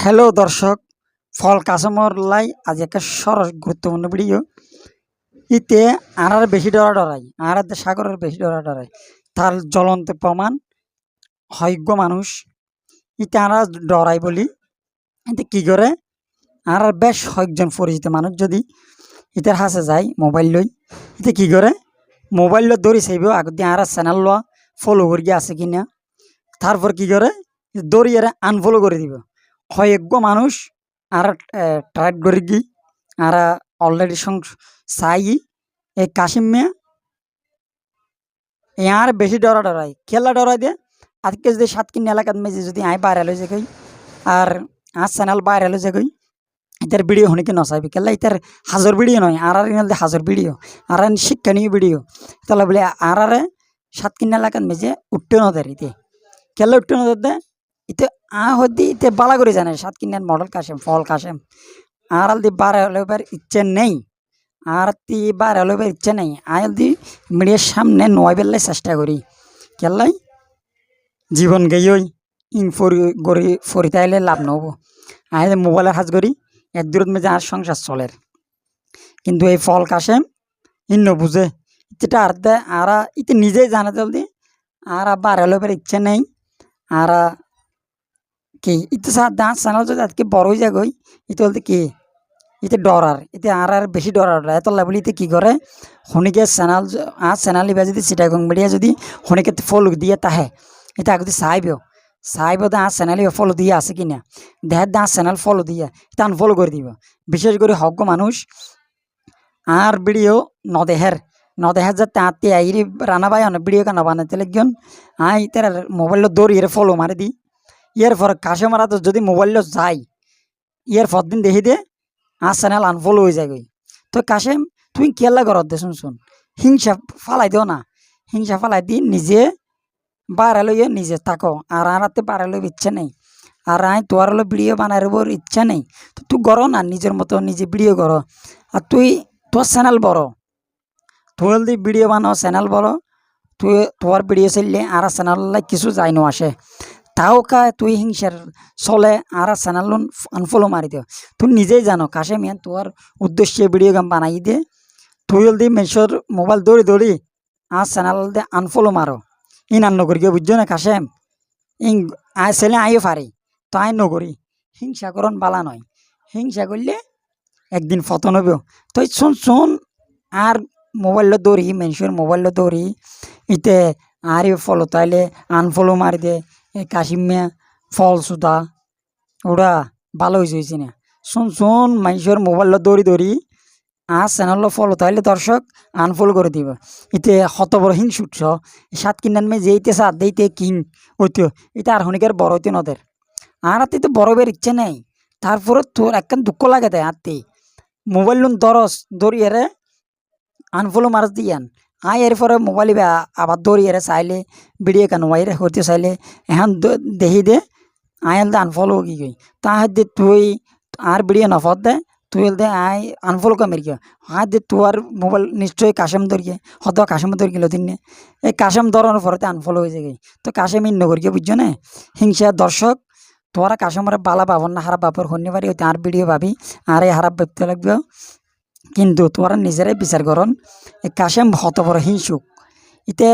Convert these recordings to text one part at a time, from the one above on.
Hello দর্শক। ফল কাসমর লাই আজ একটা সরস গুরুত্বপূর্ণ ভিডিও ইতে আনার বেশি ডরা ডরাই আর সাগরের বেশি ডরা ডরাই তার জ্বলন্ত প্রমাণ হয়জ্ঞ মানুষ। ইতে আনা ডরাই বলি এতে কি করে? আর বেশ কয়েকজন পরিচিত মানুষ যদি ইতার হাসে যায় মোবাইল লই এতে কি করে? মোবাইল লো দৌড়ি চাইব, আগত দিয়ে আর চ্যানেল লোৱা ফলো করি আছে কিনা। তারপর কি করে? দৌড়ি আর আনফলো করে দিব। কয়েকগো মানুষ আর ট্রাইড করে গি আর অলরেডি সং চাই এই কাশিম মিয়া। ইয়ার বেশি ডরা ডরাই খেলা ডরাই দে। আজকে যদি সাত কিন এলাকাত মেজে যদি আই বাইরে লই যাই আর আর চ্যানেল বাইরে লই যাই এটার ভিডিও শুনিকে নচাইবি? কেলা এটার হাজর ভিডিও নয়, আর আর ইনাল হাজর ভিডিও আর আর শিক্ষণীয় ভিডিও তাহলে বলে, আর, আরে সাত কিন এলাকাত মেজে উঠতে নদের ইতে কেলা উঠতে নদের দে ইতে আ হদি ইতে বালা করে জানে, সাত কিনার মডেল কাশেম, ফল কাশেম। আর আল দি বার হলেবার ইচ্ছে নেই। আর তি বার হলেবার ইচ্ছে নেই। আয় দি মিডিয়ার সামনে নয় বেললে চেষ্টা করি। কেলাই জীবন গেই ইন ফরি গড়ি ফরিতে আইলে লাভ নহব আয় মোবাইলের হাজ করি, এক দূরত মেজে আর সংসার চলের কিন্তু এই ফল কাশেম ইন নবুঝে ইতেটা আর আর ইতে নিজেই জানে জলদি আর বার হলেবার ইচ্ছে নেই। আর কি? ইতে ডান্স চ্যানেল যদি আজকে বড় হয়ে যায় গই ইতে বলতে কি? ইতে ডরার ইতে আর আর বেশি ডরার এত লাভলি ইতে কি করে শনিকে চ্যানেল আর চ্যানেল ইবা যদি চিটাগং মিডিয়া যদি শনিকে ফলো দিয়ে তাহে। এটা আগতে চাইবেও চাইব দা চ্যানেল ফলো দিয়ে আছে কিনা দেহের দা চ্যানেল ফলো দিয়ে এটা আনফলো করে দিব। বিশেষ করে হজ্ঞ মানুষ আর ভিডিও নদেহের নদেহের যাতে আত্মি আইরি রানা বাই অনেক ভিডিও কেন বানাতে লাগন আই তার মোবাইল দৌড়ি এর ফলো মারি দি। ইয়ার পর কাশে মারা তো যদি মোবাইল ইয়ার পর দিন দেখি দে আর চ্যানেল আনফলো হয়ে যায় তো কাশেম তুমি কেলা ঘরত দে শুন শুন হিংসা ফালাই দিও না। হিংসা ফালাই দি নিজে বাড়া লইয়ে নিজে থাকো। আর আনাতে বাড়া লইব ইচ্ছা নেই। আর আই তোয়ার হলো ভিডিও বানাইবার ইচ্ছা নেই। তো তুই করো না নিজের মতো নিজে ভিডিও করো আর তুই তোর চ্যানেল বড় তুই যদি ভিডিও বানাও চ্যানেল বড় তুই তোর ভিডিও চাইলে আর চ্যানেল কিছু যাই নো আসে তাও কা তুই হিংসার চলে আর চ্যানেল আনফলো মারি দিও। তুই নিজেই জানো, কাশে মিয়ান, তোর উদ্দেশ্যে ভিডিও গেম বানাই দে। তুই যদি মেশোর মোবাইল দৌড়ি দৌড়ি আর চ্যানেল দিয়ে আনফলো মারো। ইন আর নকরি বুঝছ না কাশেম ইন আয় ছেলে আইও পারি, তো আই নকরি হিংসা করন বালা নয়। হিংসা করলে একদিন ফতন হবেও তুই শুন শুন, আর মোবাইল দৌড়ি মেনশোর মোবাইল দৌড়ি। ইতে আর ফলো তাইলে আনফলো মারি দে। কাশিম মিয়া, ফল সুতা ওরা ভালো হয়েছে হয়েছে না। শুন শুন মানুষের মোবাইল দৌড়ি দৌড়ি আর চ্যানেল ফলো তাইলে দর্শক আনফলো করে দিব। ইতে শত বড় হিং ছুটছ সাত কিনান মে যেইতে সাত দেইতে কিন ওইতো এটা আর হনিকার বড় হইতে নদের আর হাতে তো বড় বের ইচ্ছে নেই। তারপরে তোর একখান দুঃখ লাগে দেয় হাতে মোবাইল লোন দরস দৌড়িয়ে আনফলো মারাস দিয়ান আই এর পরে মোবাইল আবার দৌড়ি এরে চাইলে ভিডিও কেন ওয়াইরে হতে চাইলে এখন দেখি দে, আই দে আনফলো কি কই তা দে তুই আর ভিডিও নফত দে, তুই দে আই আনফলো কামের কি হাত দে তোর মোবাইল নিশ্চয়ই কাশেম ধরিয়ে হত কাশেম ধরি গেল দিন এই কাশেম ধরানোর পরে আনফলো হয়ে যায় তো কাশেম ইন্ন করি বুঝছ না? হিংসা দর্শক তোরা কাশেমরে বালা পাবন না হারা বাপর হন্যে পারি আর ভিডিও পাবি আর এই হারাপ ভাবতে লাগবে। কিন্তু তোরা নিজেরাই বিচার করন কাশেম হত বড় হিংসুক। ইতে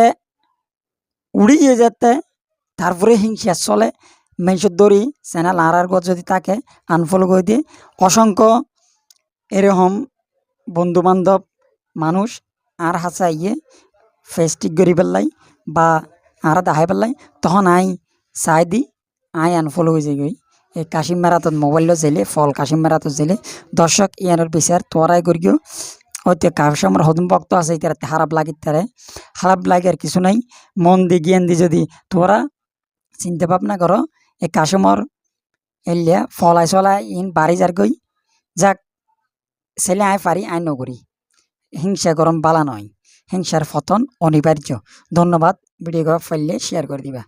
উড়ি গিয়ে যেতে তারপরে হিংসা চলে। মেনসর দড়ি চ্যানেল আর আর যদি তাকে আনফলো করে দিয়ে। অসংখ্য এরকম বন্ধু বান্ধব মানুষ আর হাসা ইয়ে ফেস্টিক করি পেলাই বা আর দেখাই পেলাই তখন আই চাই দি আই আনফলো হয়ে যাই এই কাশিম মেরাতত মোবাইলও জেলে, ফল কাশিম মেরাতত জেলে। দর্শক, ইয়ানোর বিচার তোরাই করিও। হয়তো কাশামর হদম ভক্ত আছে ইতারাতে খারাপ লাগে তারে। খারাপ লাগে আর কিছু নাই। মন দি জ্ঞান দি যদি তোরা চিন্তা ভাবনা করো, এই কাশমর এলিয়া ফলাই চলাই, ইন বাড়ি যার গই। যাক, ছেলে আয় পারি, আয় নগরি। হিংসা গরম বালা নয়। হিংসার ফতন অনিবার্য। ধন্যবাদ ভিডিও ফাইলে শেয়ার করে দিবা।